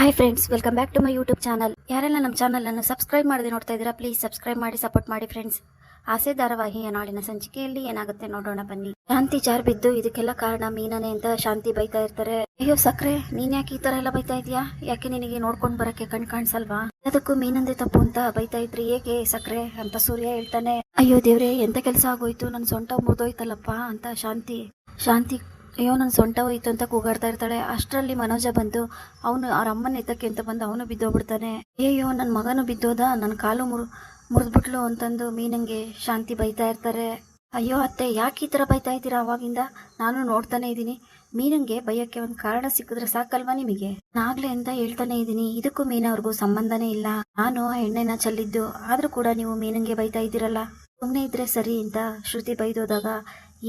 Hi friends welcome back to my YouTube channel ಯಾರೆಲ್ಲ ನಮ್ಮ channel ಅನ್ನು ಸಬ್ಸ್ಕ್ರೈಬ್ ಮಾಡದೆ ನೋಡ್ತಾ ಇದ್ದೀರಾ ಪ್ಲೀಸ್ ಸಬ್ಸ್ಕ್ರೈಬ್ ಮಾಡಿ ಸಪೋರ್ಟ್ ಮಾಡಿ ಫ್ರೆಂಡ್ಸ್ ಆಸೆ ಧಾರಾವಾಹಿಯ ನಾಳಿನ ಸಂಚಿಕೆಯಲ್ಲಿ ಏನಾಗುತ್ತೆ ನೋಡೋಣ ಬನ್ನಿ. ಶಾಂತಿ ಜಾರ್ ಬಿದ್ದು ಇದಕ್ಕೆಲ್ಲ ಕಾರಣ ಮೀನನೆ ಅಂತ ಶಾಂತಿ ಬೈತಾ ಇರ್ತಾರೆ. ಅಯ್ಯೋ ಸಕ್ರೆ, ನೀನ್ ಯಾಕೆ ಈ ತರ ಎಲ್ಲ ಬೈತಾ ಇದೀಯಾ ಯಾಕೆ ನಿನಗೆ ನೋಡ್ಕೊಂಡ್ ಬರಕ್ಕೆ ಕಣ್ ಕಾಣಿಸಲ್ವಾ? ಅದಕ್ಕೂ ಮೀನಂದೇ ತಪ್ಪು ಅಂತ ಬೈತಾ ಇದ್ರಿ ಹೇಗೆ ಸಕ್ರೆ ಅಂತ ಸೂರ್ಯ ಹೇಳ್ತಾನೆ. ಅಯ್ಯೋ ದೇವ್ರೆ, ಎಂತ ಕೆಲಸ ಆಗೋಯ್ತು? ನನ್ ಸೊಂಟ ಮುರಿದೋಯ್ತಲ್ಲಪ್ಪ ಅಂತ ಶಾಂತಿ. ಶಾಂತಿ ಅಯ್ಯೋ ನನ್ನ ಸೊಂಟ ಹೋಯ್ತು ಅಂತ ಕೂಗಾಡ್ತಾ ಇರ್ತಾಳೆ. ಅಷ್ಟರಲ್ಲಿ ಮನೋಜ ಬಂದು, ಅವನು ಅವ್ರ ಅಮ್ಮನ ಎತ್ತಕ್ಕೆ ಅಂತ ಬಂದು ಅವನು ಬಿದ್ದೋಗ್ಬಿಡ್ತಾನೆ. ಅಯ್ಯೋ ನನ್ನ ಮಗನು ಬಿದ್ದೋದ? ನನ್ನ ಕಾಲು ಮುರು, ಮುರಿದ್ಬಿಟ್ಲು ಅಂತಂದು ಮೀನಂಗೆ ಶಾಂತಿ ಬೈತಾ ಇರ್ತಾರೆ. ಅಯ್ಯೋ, ಅತ್ತೆ, ಯಾಕೆ ಈ ಥರ ಬೈತಾ ಇದ್ದೀರಾ ಅವಾಗಿಂದ? ನಾನು ನೋಡ್ತಾನೆ ಇದ್ದೀನಿ. ಮೀನಂಗೆ ಬೈಯಕ್ಕೆ ಒಂದು ಕಾರಣ ಸಿಕ್ಕಿದ್ರೆ ಸಾಕಲ್ವಾ ನಿಮಗೆ? ನಾಗ್ಲೇ ಅಂತ ಹೇಳ್ತಾನೆ ಇದ್ದೀನಿ. ಇದಕ್ಕೂ ಮೀನವ್ರಿಗೂ ಸಂಬಂಧನೇ ಇಲ್ಲ. ನಾನು ಆ ಎಣ್ಣೆನ ಚೆಲ್ಲಿದ್ದು. ಆದ್ರೂ ಕೂಡ ನೀವು ಮೀನಂಗೆ ಬೈತಾ ಇದ್ದೀರಲ್ಲ. ಸುಮ್ಮನೆ ಇದ್ರೆ ಸರಿ, ಅಂತ ಶ್ರುತಿ ಬೈದೋದಾಗ,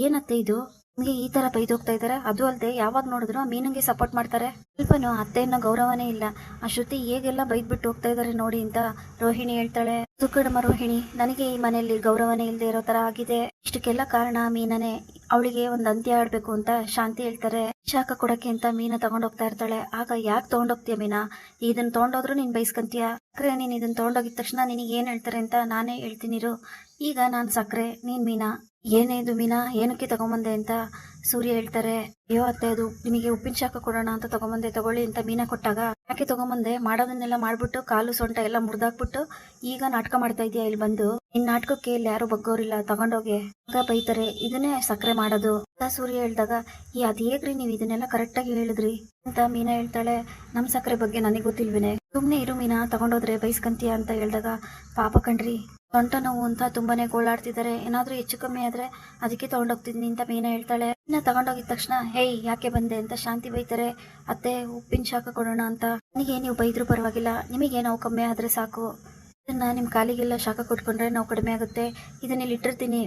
ಏನತ್ತೆ ಇದು? ನಿಮಗೆ ಈ ತರ ಬೈದೋಗ್ತಾ ಇದಾರೆ? ಅದು ಅಲ್ಲದೆ ಯಾವಾಗ ನೋಡಿದ್ರು ಆ ಮೀನಂಗೆ ಸಪೋರ್ಟ್ ಮಾಡ್ತಾರೆ? ಸ್ವಲ್ಪನೂ ಅತ್ತೆಯನ್ನ ಗೌರವನೇ ಇಲ್ಲ. ಆ ಶ್ರುತಿ ಹೇಗೆಲ್ಲ ಬೈದ್ಬಿಟ್ಟು ಹೋಗ್ತಾ ಇದಾರೆ ನೋಡಿ ಅಂತ ರೋಹಿಣಿ ಹೇಳ್ತಾಳೆ. ಸುಕಡಮ ರೋಹಿಣಿ, ನನಗೆ ಈ ಮನೆಯಲ್ಲಿ ಗೌರವನೇ ಇಲ್ಲದೆ ಇರೋ ತರ ಆಗಿದೆ. ಇಷ್ಟಕ್ಕೆಲ್ಲ ಕಾರಣ ಮೀನನೇ. ಅವಳಿಗೆ ಒಂದು ಅಂತ್ಯ ಆಡ್ಬೇಕು ಅಂತ ಶಾಂತಿ ಹೇಳ್ತಾರೆ. ಶಾಖ ಕೊಡಕ್ಕೆ ಅಂತ ಮೀನ ತಗೊಂಡೋಗ್ತಾ ಇರ್ತಾಳೆ. ಆಗ ಯಾಕೆ ತಗೊಂಡೋಗ್ತೀಯ ಮೀನಾ? ಇದನ್ನ ತಗೊಂಡೋದ್ರು ನೀನ್ ಬೈಸ್ಕಂತೀಯ? ಸಕ್ರೆ, ನೀನ್ ಇದನ್ನ ತಗೊಂಡೋಗಿದ ತಕ್ಷಣ ನಿನಗೆ ಏನ್ ಹೇಳ್ತಾರೆ ಅಂತ ನಾನೇ ಹೇಳ್ತೀನಿ. ಈಗ ನಾನ್ ಸಕ್ರೆ, ನೀನ್ ಮೀನಾ? ಏನೇ ಇದು ಮೀನಾ? ಏನಕ್ಕೆ ತಗೊಂಬಂದೆ ಅಂತ ಸೂರ್ಯ ಹೇಳ್ತಾರೆ. ಅಯ್ಯೋ ಅತ್ತೆ, ಅದು ನಿಮಗೆ ಉಪ್ಪಿನ ಶಾಖ ಕೊಡೋಣ ಅಂತ ತಗೊಂಬಂದೆ, ತಗೊಳ್ಳಿ ಅಂತ ಮೀನಾ ಕೊಟ್ಟಾಗ ಯಾಕೆ ತಗೊಂಬಂದೆ? ಮಾಡೋದನ್ನೆಲ್ಲ ಮಾಡ್ಬಿಟ್ಟು ಕಾಲು ಸೊಂಟ ಎಲ್ಲ ಮುರಿದಾಕ್ಬಿಟ್ಟು ಈಗ ನಾಟಕ ಮಾಡ್ತಾ ಇದೀಯಾ ಇಲ್ಲಿ ಬಂದು? ಇನ್ ನಾಟಕಕ್ಕೆ ಇಲ್ಲಿ ಯಾರು ಬಗ್ಗೋರಿಲ್ಲ, ತಗೊಂಡೋಗೆ. ಅಂತ ಬೈತಾರೆ, ಇದನ್ನೇ ಸಕ್ಕರೆ ಮಾಡೋದು ಅಂತ ಸೂರ್ಯ ಹೇಳ್ದಾಗ, ಈ ಅದ್ ಹೇಗ್ರಿ ನೀವು ಇದನ್ನೆಲ್ಲ ಕರೆಕ್ಟಾಗಿ ಹೇಳಿದ್ರಿ ಅಂತ ಮೀನಾ ಹೇಳ್ತಾಳೆ. ನಮ್ ಸಕ್ಕರೆ ಬಗ್ಗೆ ನನಗೆ ಗೊತ್ತಿಲ್ವೇನೆ? ಸುಮ್ನೆ ಇರು ಮೀನಾ, ತಗೊಂಡೋದ್ರೆ ಬೈಸ್ಕಂತೀಯ ಅಂತ ಹೇಳ್ದಾಗ, ಪಾಪ ಕಣ್ರಿ ಸೊಂಟ ನೋವು ಅಂತ ತುಂಬಾನೇ ಗೋಳಾಡ್ತಿದ್ದಾರೆ ಏನಾದ್ರೂ ಹೆಚ್ಚು ಕಮ್ಮಿ ಆದ್ರೆ ಅದಕ್ಕೆ ತಗೊಂಡೋಗ್ತಿದ್ನಿ ಅಂತ ಮೀನಾ ಹೇಳ್ತಾಳೆ. ಇನ್ನ ತಗೊಂಡೋಗಿದ ತಕ್ಷಣ ಹೇಯ್ ಯಾಕೆ ಬಂದೆ? ಅಂತ ಶಾಂತಿ ಬೈತಾರೆ. ಅತ್ತೆ, ಉಪ್ಪಿನ ಶಾಖ ಕೊಡೋಣ ಅಂತ. ನನಗೆ ನೀವು ಬೈದ್ರು ಪರವಾಗಿಲ್ಲ. ನಿಮಗೆ ನಾವು ಕಮ್ಮಿ ಆದ್ರೆ ಸಾಕು? ಇದನ್ನ ನಿಮ್ ಕಾಲಿಗೆಲ್ಲ ಶಾಖ ಕೊಟ್ಕೊಂಡ್ರೆ ನಾವು ಕಡಿಮೆ ಆಗುತ್ತೆ. ಇದನ್ನ ಇಲ್ಲಿ ಇಟ್ಟಿರ್ತೀನಿ.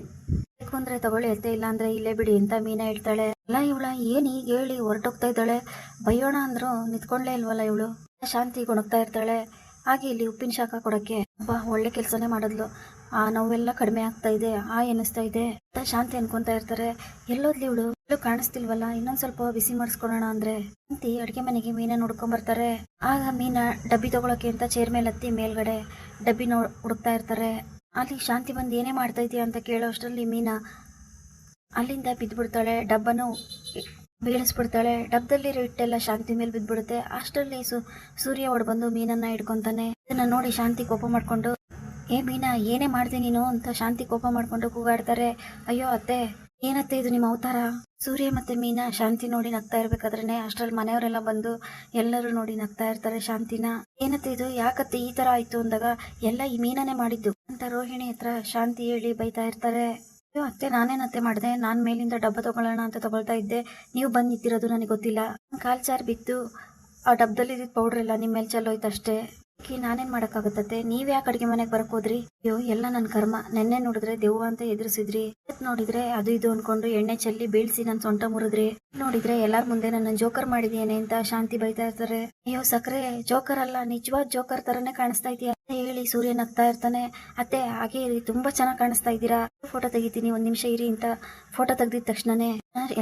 ಬೇಕು ಅಂದ್ರೆ ತಗೊಳ್ಳಿ ಅತ್ತೆ ಇಲ್ಲ ಅಂದ್ರೆ ಇಲ್ಲೇ ಬಿಡಿ ಅಂತ ಮೀನಾ ಹೇಳ್ತಾಳೆ. ಅಲ್ಲ ಇವಳ, ಏನ್ ಈಗ ಹೇಳಿ ಹೊರಟೋಗ್ತಾ ಇದ್ದಾಳೆ? ಬೈಯೋಣ ಅಂದ್ರು ನಿತ್ಕೊಂಡ್ಲೇ ಇಲ್ವಲ್ಲ ಇವಳು? ಶಾಂತಿ ಗೊಣಗ್ತಾ ಇರ್ತಾಳೆ. ಹಾಗೆ ಇಲ್ಲಿ ಉಪ್ಪಿನ ಶಾಖ ಕೊಡಕ್ಕೆ. ಅಬ್ಬಾ, ಒಳ್ಳೆ ಕೆಲಸನೇ ಮಾಡಿದ್ಲು. ಆ ನೋವೆಲ್ಲ ಕಡಿಮೆ ಆಗ್ತಾ ಇದೆ. ಆ ಎನಿಸ್ತಾ ಇದೆ. ಶಾಂತಿ ಅನ್ಕೊಂತಾ ಇರ್ತಾರೆ. ಎಲ್ಲೋದ್ಲಿ ಇವಳು? ಎಲ್ಲೂ ಕಾಣಿಸ್ತಿಲ್ವಲ್ಲ? ಇನ್ನೊಂದ್ ಸ್ವಲ್ಪ ಬಿಸಿ ಮಾಡಿಸ್ಕೊಳೋಣ ಅಂದ್ರೆ. ಶಾಂತಿ, ಅಡಿಗೆ ಮನೆಗೆ ಮೀನ ನೋಡ್ಕೊಂಡ್ ಬರ್ತಾರೆ. ಆಗ ಮೀನ ಡಬ್ಬಿ ತಗೊಳಕ್ಕೆ ಅಂತ ಚೇರ್ ಮೇಲೆ ಹತ್ತಿ ಮೇಲ್ಗಡೆ ಡಬ್ಬಿ ನೋ ಹುಡುಕ್ತಾ ಇರ್ತಾರೆ. ಅಲ್ಲಿ ಶಾಂತಿ ಬಂದು ಏನೇ ಮಾಡ್ತಾ ಇದೀಯ ಅಂತ ಕೇಳೋ ಅಷ್ಟರಲ್ಲಿ ಮೀನಾ ಅಲ್ಲಿಂದ ಬಿದ್ದ್ಬಿಡ್ತಾಳೆ. ಡಬ್ಬನು ಬೀಳಿಸ್ಬಿಡ್ತಾಳೆ. ಡಬ್ಬದಲ್ಲಿರೋ ಹಿಟ್ಟೆಲ್ಲ ಶಾಂತಿ ಮೇಲೆ ಬಿದ್ದ್ಬಿಡುತ್ತೆ. ಅಷ್ಟರಲ್ಲಿ ಸು, ಸೂರ್ಯ ಬಂದು ಮೀನನ್ನ ಹಿಡ್ಕೊಂತಾನೆ. ಇದನ್ನ ನೋಡಿ ಶಾಂತಿ ಕೋಪ ಮಾಡ್ಕೊಂಡು, ಏ ಮೀನಾ, ಏನೇ ಮಾಡ್ದೆ ನೀನು? ಅಂತ ಶಾಂತಿ ಕೋಪ ಮಾಡ್ಕೊಂಡು ಕೂಗಾಡ್ತಾರೆ. ಅಯ್ಯೋ ಅತ್ತೆ, ಏನತ್ತೆ ಇದು ನಿಮ್ಮ ಅವತಾರ? ಸೂರ್ಯ ಮತ್ತೆ ಮೀನಾ ಶಾಂತಿ ನೋಡಿ ನಗ್ತಾ ಇರ್ಬೇಕಾದ್ರೆ ಅಷ್ಟರಲ್ಲಿ ಮನೆಯವರೆಲ್ಲ ಬಂದು ಎಲ್ಲರೂ ನೋಡಿ ನಗ್ತಾ ಇರ್ತಾರೆ ಶಾಂತಿನ. ಏನತ್ತೆ ಇದು? ಯಾಕತ್ತೆ ಈ ತರ ಆಯ್ತು? ಅಂದಾಗ, ಎಲ್ಲ ಈ ಮೀನನೇ ಮಾಡಿದ್ದು. ಅಂತ ರೋಹಿಣಿ ಹತ್ರ ಶಾಂತಿ ಹೇಳಿ ಬೈತಾ ಇರ್ತಾರೆ. ಅಯ್ಯೋ ಅತ್ತೆ ನಾನೇನತ್ತೆ ಮಾಡಿದೆ? ನಾನು ಮೇಲಿಂದ ಡಬ್ಬ ತಗೊಳ್ಳೋಣ ಅಂತ ತಗೊಳ್ತಾ ಇದ್ದೆ. ನೀವು ಬಂದು ನಿಂತಿರೋದು ನನಗೆ ಗೊತ್ತಿಲ್ಲ. ಕಾಲು ಚಾರ್ ಬಿತ್ತು. ಆ ಡಬ್ಬದಲ್ಲಿ ಇದ್ದಿದ್ದು ಪೌಡ್ರ್ ಇಲ್ಲ ನಿಮ್ಮ ಮೇಲೆ ಚೆಲ್ಲೋಯ್ತು ಅಷ್ಟೇ. ಅಕ್ಕಿ, ನಾನೇನ್ ಮಾಡಕ್ಕಾಗತ್ತೆ ನೀವು ಯಾಕೆ ಅಡುಗೆ ಮನೆಗೆ ಬರಕ್ಕೆ ಹೋದ್ರಿ? ಅಯ್ಯೋ, ಎಲ್ಲ ನನ್ನ ಕರ್ಮ. ನೆನ್ನೆ ನೋಡಿದ್ರೆ ದೆವ್ವ ಅಂತ ಎದುರಿಸಿದ್ರಿ. ನೋಡಿದ್ರೆ ಅದು ಇದು ಅನ್ಕೊಂಡು ಎಣ್ಣೆ ಚೆಲ್ಲಿ ಬೀಳ್ಸಿ ನನ್ನ ಸೊಂಟ ಮುರಿದ್ರಿ ನೋಡಿದ್ರೆ ಎಲ್ಲಾರ್ ಮುಂದೆ ನನ್ನ ಜೋಕರ್ ಮಾಡಿದ್ಯೇನೆ ಅಂತ ಶಾಂತಿ ಬೈತಾ ಇರ್ತಾರೆ. ಅಯ್ಯೋ ಸಕ್ಕರೆ ಜೋಕರ್ ಅಲ್ಲ. ನಿಜವಾದ ಜೋಕರ್ ತರನೇ ಕಾಣಿಸ್ತಾ ಇದೆಯಾ? ಹೇಳಿ ಸೂರ್ಯ ನಗ್ತಾ ಇರ್ತಾನೆ. ಅತ್ತೆ, ಹಾಗೆ ಇರಿ ತುಂಬಾ ಚೆನ್ನಾಗಿ ಕಾಣಿಸ್ತಾ ಇದ್ದೀರಾ? ಫೋಟೋ ತೆಗಿತೀನಿ, ಒಂದ್ ನಿಮಿಷ ಇರಿ ಅಂತ ಫೋಟೋ ತೆಗ್ದಿದ ತಕ್ಷಣನೇ.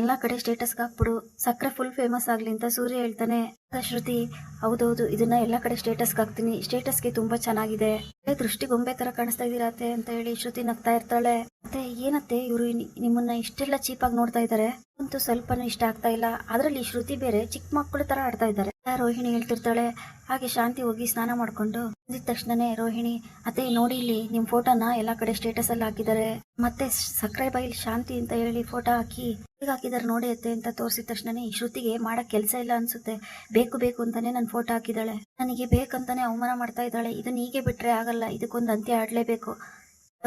ಎಲ್ಲಾ ಕಡೆ ಸ್ಟೇಟಸ್ ಹಾಕ್ಬಿಡು. ಸಕ್ಕರೆ ಫುಲ್ ಫೇಮಸ್ ಆಗ್ಲಿ ಅಂತ ಸೂರ್ಯ ಹೇಳ್ತಾನೆ. ಶ್ರುತಿ, ಹೌದೌದು, ಇದನ್ನ ಎಲ್ಲಾ ಕಡೆ ಸ್ಟೇಟಸ್ ಹಾಕ್ತೀನಿ. ಸ್ಟೇಟಸ್ಗೆ ತುಂಬಾ ಚೆನ್ನಾಗಿದೆ. ದೃಷ್ಟಿ ಗೊಂಬೆ ತರ ಕಾಣಿಸ್ತಾ ಇದೀರಾ ಅತ್ತೆ ಅಂತ ಹೇಳಿ ಶ್ರುತಿ ನಗ್ತಾ ಇರ್ತಾಳೆ. ಮತ್ತೆ ಏನತ್ತೆ ಇವರು ನಿಮ್ಮನ್ನ ಇಷ್ಟೆಲ್ಲ ಆಗಿ ನೋಡ್ತಾ ಇದ್ದಾರೆ ಅಂತೂ ಸ್ವಲ್ಪನೂ ಇಷ್ಟ ಆಗ್ತಾ ಇಲ್ಲ. ಅದ್ರಲ್ಲಿ ಶ್ರುತಿ ಬೇರೆ ಚಿಕ್ಕ ಮಕ್ಕಳು ತರ ಆಡ್ತಾ ಇದ್ದಾರೆ. ರೋಹಿಣಿ ಹೇಳ್ತಿರ್ತಾಳೆ. ಹಾಗೆ ಶಾಂತಿ ಹೋಗಿ ಸ್ನಾನ ಮಾಡ್ಕೊಂಡು ಬಂದಿದ ತಕ್ಷಣನೇ ರೋಹಿಣಿ, ಅತ್ತೆ, ನೋಡಿ ಇಲ್ಲಿ ನಿಮ್ ಫೋಟೋನ ಎಲ್ಲಾ ಕಡೆ ಸ್ಟೇಟಸ್ ಅಲ್ಲಿ ಹಾಕಿದ್ದಾರೆ. ಮತ್ತೆ ಸಕ್ಕರೆ ಬೈಲ್ ಶಾಂತಿ ಅಂತ ಹೇಳಿ ಫೋಟೋ ಹಾಕಿ ಹೇಗೆ ಹಾಕಿದಾರೆ ನೋಡಿ ಅತ್ತೆ ಅಂತ ತೋರಿಸಿದ ತಕ್ಷಣನೇ ಶ್ರುತಿಗೆ ಮಾಡಕ್ ಕೆಲಸ ಇಲ್ಲ ಅನ್ಸುತ್ತೆ. ಬೇಕು ಬೇಕು ಅಂತಾನೆ ನನ್ ಫೋಟೋ ಹಾಕಿದಾಳೆ ನನಗೆ ಬೇಕಂತಾನೆ ಅವಮಾನ ಮಾಡ್ತಾ ಇದ್ದಾಳೆ. ಇದನ್ನ ಹೀಗೆ ಬಿಟ್ರೆ ಆಗಲ್ಲ. ಇದಕ್ಕೊಂದು ಅಂತ್ಯ ಆಡ್ಲೇಬೇಕು.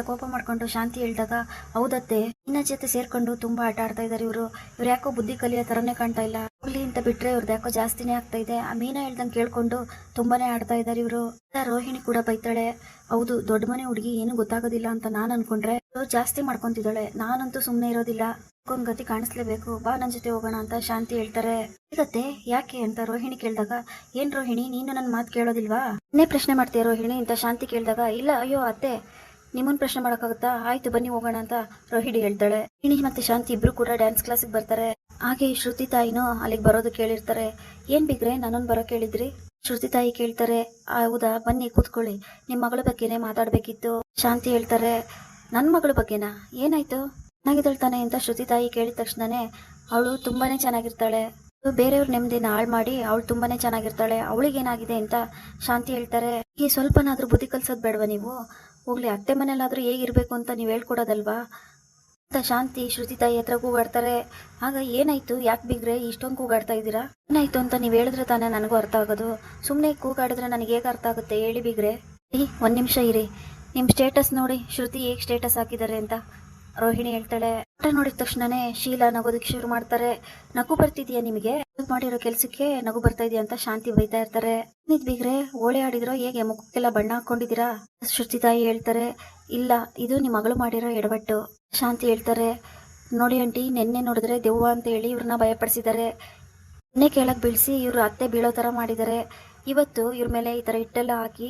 ಕೋಪ ಮಾಡ್ಕೊಂಡು ಶಾಂತಿ ಹೇಳ್ದಾಗ, ಹೌದತ್ತೆ ಇನ್ನ ಜೊತೆ ಸೇರ್ಕೊಂಡು ತುಂಬಾ ಆಟ ಆಡ್ತಾ ಇದಾರೆ ಇವರು. ಇವ್ರು ಯಾಕೋ ಬುದ್ಧಿ ಕಲಿಯೋ ತರನೇ ಕಾಣ್ತಾ ಇಲ್ಲ. ಹುಲಿ ಅಂತ ಬಿಟ್ರೆ ಇವ್ರದ್ದು ಯಾಕೋ ಜಾಸ್ತಿನೇ ಆಗ್ತಾ ಇದೆ. ಆ ಮೀನಾ ಹೇಳ್ದಂಗೆ ಕೇಳ್ಕೊಂಡು ತುಂಬಾನೇ ಆಡ್ತಾ ಇದಾರೆ ಇವರು. ರೋಹಿಣಿ ಕೂಡ ಬೈತಾಳೆ, ಹೌದು, ದೊಡ್ಡ ಮನೆ ಹುಡುಗಿ ಏನು ಗೊತ್ತಾಗೋದಿಲ್ಲ ಅಂತ ನಾನ್ ಅನ್ಕೊಂಡ್ರೆ ಜಾಸ್ತಿ ಮಾಡ್ಕೊಂತಿದ್ದಾಳೆ. ನಾನಂತೂ ಸುಮ್ನೆ ಇರೋದಿಲ್ಲ. ಒಂದ್ ಗತಿ ಕಾಣಿಸ್ಲೇಬೇಕು. ಬಾ ನನ್ ಜೊತೆ ಹೋಗೋಣ ಅಂತ ಶಾಂತಿ ಹೇಳ್ತಾರೆ. ಸಿಗತ್ತೆ ಯಾಕೆ? ಅಂತ ರೋಹಿಣಿ ಕೇಳಿದಾಗ, ಏನ್ ರೋಹಿಣಿ, ನೀನು ನನ್ನ ಮಾತು ಕೇಳೋದಿಲ್ವಾ? ಇನ್ನೇ ಪ್ರಶ್ನೆ ಮಾಡ್ತೀಯ ರೋಹಿಣಿ, ಅಂತ ಶಾಂತಿ ಕೇಳಿದಾಗ, ಇಲ್ಲ, ಅಯ್ಯೋ, ಅತ್ತೆ ನಿಮ್ಮನ್ ಪ್ರಶ್ನೆ ಮಾಡಕ್ಕಾಗುತ್ತಾ? ಆಯ್ತು, ಬನ್ನಿ ಹೋಗೋಣ ಅಂತ ರೋಹಿಣಿ ಹೇಳ್ತಾಳೆ. ರೋಹಿಣಿ ಮತ್ತೆ ಶಾಂತಿ ಇಬ್ರು ಕೂಡ ಡ್ಯಾನ್ಸ್ ಕ್ಲಾಸಿಗೆ ಬರ್ತಾರೆ. ಹಾಗೆ ಶ್ರುತಿ ತಾಯಿನೂ ಅಲ್ಲಿಗೆ ಬರೋದು ಕೇಳಿರ್ತಾರೆ. ಏನ್ ಬಿಗ್ರೆ ನನ್ನನ್ನು ಬರೋ ಕೇಳಿದ್ರಿ? ಶ್ರುತಿ ತಾಯಿ ಕೇಳ್ತಾರೆ, ಹೌದಾ, ಬನ್ನಿ ಕೂತ್ಕೊಳ್ಳಿ. ನಿಮ್ಮ ಮಗಳ ಬಗ್ಗೆನೇ ಮಾತಾಡಬೇಕಿತ್ತು. ಶಾಂತಿ ಹೇಳ್ತಾರೆ ನನ್ನ ಮಗಳ ಬಗ್ಗೆನಾ? ಏನಾಯ್ತು? ಚೆನ್ನಾಗಿದ್ದಾಳೆ ತಾನೆ ಅಂತ ಶ್ರುತಿ ತಾಯಿ ಕೇಳಿದ ತಕ್ಷಣನೇ ಅವಳು ತುಂಬಾನೇ ಚೆನ್ನಾಗಿರ್ತಾಳೆ. ಬೇರೆಯವ್ರ ನೆಮ್ಮದಿನ ಹಾಳು ಮಾಡಿ ಅವಳು ತುಂಬಾನೇ ಚೆನ್ನಾಗಿರ್ತಾಳೆ. ಅವಳಿಗೇನಾಗಿದೆ ಅಂತ ಶಾಂತಿ ಹೇಳ್ತಾರೆ, ಈ ಸ್ವಲ್ಪನಾದ್ರೂ ಬುದ್ಧಿ ಕಲ್ಸೋದು ಬೇಡವಾ ನೀವು? ಹೋಗ್ಲಿ, ಅತ್ತೆ ಮನೇಲಾದ್ರೂ ಹೇಗಿರ್ಬೇಕು ಅಂತ ನೀವು ಹೇಳ್ಕೊಡೋದಲ್ವಾ? ಅಂತ ಶಾಂತಿ ಶ್ರುತಿ ತಾಯಿ ಹತ್ರ ಕೂಗಾಡ್ತಾರೆ ಆಗ ಏನಾಯ್ತು? ಯಾಕೆ ಬಿಗ್ರೆ ಇಷ್ಟೊಂದು ಕೂಗಾಡ್ತಾ ಇದ್ದೀರಾ? ಏನಾಯ್ತು ಅಂತ ನೀವು ಹೇಳಿದ್ರೆ ತಾನೇ ನನಗೂ ಅರ್ಥ ಆಗೋದು. ಸುಮ್ಮನೆ ಕೂಗಾಡಿದ್ರೆ ನನಗೆ ಹೇಗೆ ಅರ್ಥ ಆಗುತ್ತೆ? ಹೇಳಿ ಬಿಗ್ರೆ. ಒಂದು ನಿಮಿಷ ಇರಿ. ನಿಮ್ಮ ಸ್ಟೇಟಸ್ ನೋಡಿ, ಶ್ರುತಿ ಹೇಗೆ ಸ್ಟೇಟಸ್ ಹಾಕಿದ್ದಾರೆ ಅಂತ. ರೋಹಿಣಿ ಹೇಳ್ತಾಳೆ ಆಟ ನೋಡಿದ ತಕ್ಷಣನೇ ಶೀಲಾ ನಗೋದಕ್ಕೆ ಶುರು ಮಾಡ್ತಾರೆ. ನಗು ಬರ್ತಿದ್ಯಾ ನಿಮಗೆ? ಮಾಡಿರೋ ಕೆಲಸಕ್ಕೆ ನಗು ಬರ್ತಾ ಇದೆಯಾ ಅಂತ ಶಾಂತಿ ಬೈತಾ ಇರ್ತಾರೆ. ನಿದ್ ಬಿಗ್ರೆ? ಓಳೆ ಆಡಿದ್ರೋ ಹೇಗೆ? ಮುಖಕ್ಕೆಲ್ಲ ಬಣ್ಣ ಹಾಕೊಂಡಿದ್ದೀರಾ ಶ್ರುತಿ ತಾಯಿ ಹೇಳ್ತಾರೆ, ಇಲ್ಲ, ಇದು ನಿಮ್ಮ ಮಗಳು ಮಾಡಿರೋ ಎಡವಟ್ಟು. ಶಾಂತಿ ಹೇಳ್ತಾರೆ, ನೋಡಿ ಆಂಟಿ, ನೆನ್ನೆ ನೋಡಿದ್ರೆ ದೆವ್ವ ಅಂತ ಹೇಳಿ ಇವ್ರನ್ನ ಭಯಪಡಿಸಿದ್ದಾರೆ. ನೆನ್ನೆ ಕೆಳಗೆ ಬೀಳಿಸಿ ಇವರು ಅತ್ತೆ ಬೀಳೋ ಥರ ಮಾಡಿದ್ದಾರೆ. ಇವತ್ತು ಇವ್ರ ಮೇಲೆ ಈ ಥರ ಇಟ್ಟೆಲ್ಲ ಹಾಕಿ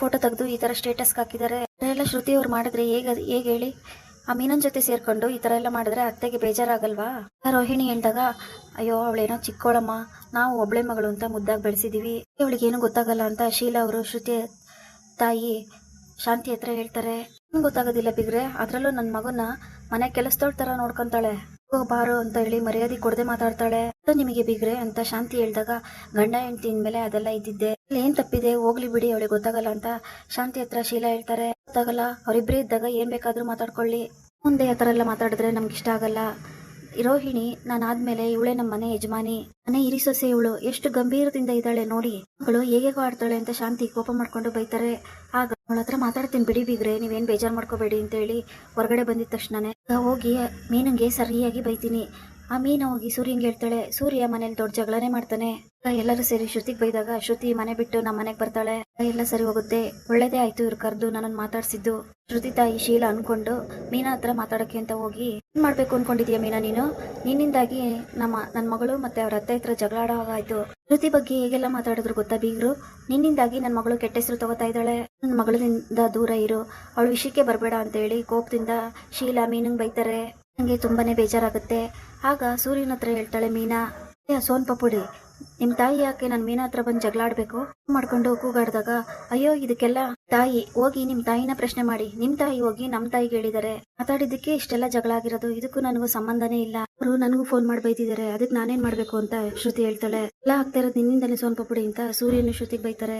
ಫೋಟೋ ತೆಗೆದು ಈ ಥರ ಸ್ಟೇಟಸ್ಗೆ ಹಾಕಿದ್ದಾರೆ. ಎಲ್ಲ ಶ್ರುತಿ ಅವ್ರು ಮಾಡಿದ್ರೆ ಹೇಗೆ ಹೇಗೆ ಹೇಳಿ? ಆ ಮೀನನ್ ಜೊತೆ ಸೇರ್ಕೊಂಡು ಈ ತರ ಎಲ್ಲ ಮಾಡಿದ್ರೆ ಅತ್ತೆಗೆ ಬೇಜಾರಾಗಲ್ವಾ? ರೋಹಿಣಿ ಹೇಳ್ದಾಗ ಅಯ್ಯೋ, ಅವಳೇನೋ ಚಿಕ್ಕೋಳಮ್ಮ. ನಾವು ಒಬ್ಳೆ ಮಗಳು ಅಂತ ಮುದ್ದಾಗಿ ಬೆಳೆಸಿದೀವಿ. ಅವಳಿಗೇನು ಗೊತ್ತಾಗಲ್ಲ ಅಂತ ಶೀಲಾ ಅವರು, ಶ್ರುತಿ ತಾಯಿ ಶಾಂತಿ ಹತ್ರ ಹೇಳ್ತಾರೆ. ಗೊತ್ತಾಗೋದಿಲ್ಲ ಬಿಗ್ರೆ. ಅದ್ರಲ್ಲೂ ನನ್ನ ಮಗನ ಮನೆ ಕೆಲಸದೋಳ್ ತರ ನೋಡ್ಕೊಂತಾಳೆ. ಬಾರು ಅಂತ ಹೇಳಿ ಮರ್ಯಾದೆ ಕೊಡದೆ ಮಾತಾಡ್ತಾಳೆ. ನಿಮಗೆ ಬಿಗ್ರೆ? ಅಂತ ಶಾಂತಿ ಹೇಳ್ದಾಗ, ಗಂಡ, ಹೆಂಡತಿ ಮೇಲೆ ಅದೆಲ್ಲ ಇದ್ದಿದ್ದೆ. ಏನ್ ತಪ್ಪಿದೆ? ಹೋಗ್ಲಿ ಬಿಡಿ, ಅವಳಿಗೆ ಗೊತ್ತಾಗಲ್ಲ ಅಂತ. ಶಾಂತಿ ಹತ್ರ ಶೀಲಾ ಹೇಳ್ತಾರೆ. ಗೊತ್ತಾಗಲ್ಲ. ಅವರಿಬ್ಬರೇ ಇದ್ದಾಗ ಏನ್ ಬೇಕಾದ್ರೂ ಮಾತಾಡ್ಕೊಳ್ಳಿ. ಮುಂದೆ ಆ ಎಲ್ಲ ಮಾತಾಡಿದ್ರೆ ನಮ್ಗೆ ಇಷ್ಟ ಆಗಲ್ಲ. ರೋಹಿಣಿ, ನಾನು ಆದ್ಮೇಲೆ ಇವಳೇ ನಮ್ಮ ಮನೆ ಯಜಮಾನಿ. ಮನೆ ಇರಿಸೊಸೆ ಇವಳು. ಎಷ್ಟು ಗಂಭೀರದಿಂದ ಇದ್ದಾಳೆ ನೋಡಿ. ಅವಳು ಹೇಗೆ ಆಡ್ತಾಳೆ ಅಂತ ಶಾಂತಿ ಕೋಪ ಮಾಡ್ಕೊಂಡು ಬೈತಾರೆ. ಆಗ ಅವಳ ಹತ್ರ ಮಾತಾಡ್ತೀನಿ ಬಿಡಿ ಬಿಗ್ರೆ, ನೀವೇನ್ ಬೇಜಾರ್ ಮಾಡ್ಕೋಬೇಡಿ ಅಂತ ಹೇಳಿ ಹೊರಗಡೆ ಬಂದಿದ ತಕ್ಷಣನೇ. ಹೋಗಿ ಮೀನಂಗೆ ಸರಿಯಾಗಿ ಬೈತೀನಿ. ಆ ಮೀನು ಹೋಗಿ ಸೂರ್ಯಂಗೆ ಹೇಳ್ತಾಳೆ ಸೂರ್ಯ ಮನೇಲಿ ದೊಡ್ಡ ಜಗಳನೇ ಮಾಡ್ತಾನೆ. ಎಲ್ಲರೂ ಸೇರಿ ಶ್ರುತಿಗೆ ಬೈದಾಗ ಶ್ರುತಿ ಮನೆ ಬಿಟ್ಟು ನಮ್ಮ ಮನೆಗೆ ಬರ್ತಾಳೆ. ಎಲ್ಲ ಸರಿ ಹೋಗುತ್ತೆ. ಒಳ್ಳೇದೇ ಆಯ್ತು ಇವ್ರು ಕರೆದು ನನ್ನನ್ನು ಮಾತಾಡ್ಸಿದ್ದು. ಶ್ರುತಿ ತಾಯಿ ಶೀಲ ಅನ್ಕೊಂಡು, ಮೀನಾ ಹತ್ರ ಮಾತಾಡಕ್ಕೆ ಅಂತ ಹೋಗಿ, ಏನ್ ಮಾಡ್ಬೇಕು ಅನ್ಕೊಂಡಿದ್ಯಾ ಮೀನಾ ನೀನು? ನಿನ್ನಿಂದಾಗಿ ನಮ್ಮ ನನ್ನ ಮಗಳು ಮತ್ತೆ ಅವ್ರ ಅತ್ತೆ ಹತ್ರ ಜಗಳ ಆಡೋವಾಗಾಯ್ತು ಶ್ರುತಿ ಬಗ್ಗೆ ಹೇಗೆಲ್ಲ ಮಾತಾಡಿದ್ರು ಗೊತ್ತಾ ಬೀಗ್ರು? ನಿನ್ನಿಂದಾಗಿ ನನ್ನ ಮಗಳು ಕೆಟ್ಟ ಹೆಸರು ತಗೋತಾ ಇದ್ದಾಳೆ. ನನ್ನ ಮಗಳಿಂದ ದೂರ ಇರು. ಅವಳು ವಿಷಯಕ್ಕೆ ಬರಬೇಡ ಅಂತ ಹೇಳಿ ಕೋಪದಿಂದ ಶೀಲಾ ಮೀನಂಗ್ ಬೈತಾರೆ. ನಂಗೆ ತುಂಬಾನೇ ಬೇಜಾರಾಗುತ್ತೆ. ಆಗ ಸೂರ್ಯನ ಹತ್ರ ಹೇಳ್ತಾಳೆ, ಮೀನಾ ಅಯ್ಯ ಸೋನ್ ಪಪುಡಿ, ನಿಮ್ ತಾಯಿ ಯಾಕೆ ನಾನು ಮೀನಾ ಹತ್ರ ಬಂದು ಜಗಳಾಡ್ಬೇಕು ಮಾಡ್ಕೊಂಡು ಕೂಗಾಡ್ದಾಗ, ಅಯ್ಯೋ, ಇದಕ್ಕೆಲ್ಲ ತಾಯಿ, ಹೋಗಿ ನಿಮ್ ತಾಯಿನ ಪ್ರಶ್ನೆ ಮಾಡಿ. ನಿಮ್ ತಾಯಿ ಹೋಗಿ ನಮ್ಮ ತಾಯಿಗೆ ಹೇಳಿದ್ದಾರೆ ಮಾತಾಡಿದ್ದಕ್ಕೆ ಇಷ್ಟೆಲ್ಲ ಜಗಳ ಆಗಿರೋದು, ಇದಕ್ಕೂ ನನಗೂ ಸಂಬಂಧನೇ ಇಲ್ಲ. ಅವರು ನನಗೂ ಫೋನ್ ಮಾಡಿ ಬೈತಿದಾರೆ. ಅದಕ್ಕೆ ನಾನೇನ್ ಮಾಡ್ಬೇಕು? ಅಂತ ಶ್ರುತಿ ಹೇಳ್ತಾಳೆ. ಎಲ್ಲ ಆಗ್ತಾ ಇರೋದು ನಿನ್ನಿಂದಲೇ ಸೋನ್ ಪಪ್ಪುಡಿ ಅಂತ ಸೂರ್ಯನ ಶ್ರುತಿಗೆ ಬೈತಾರೆ.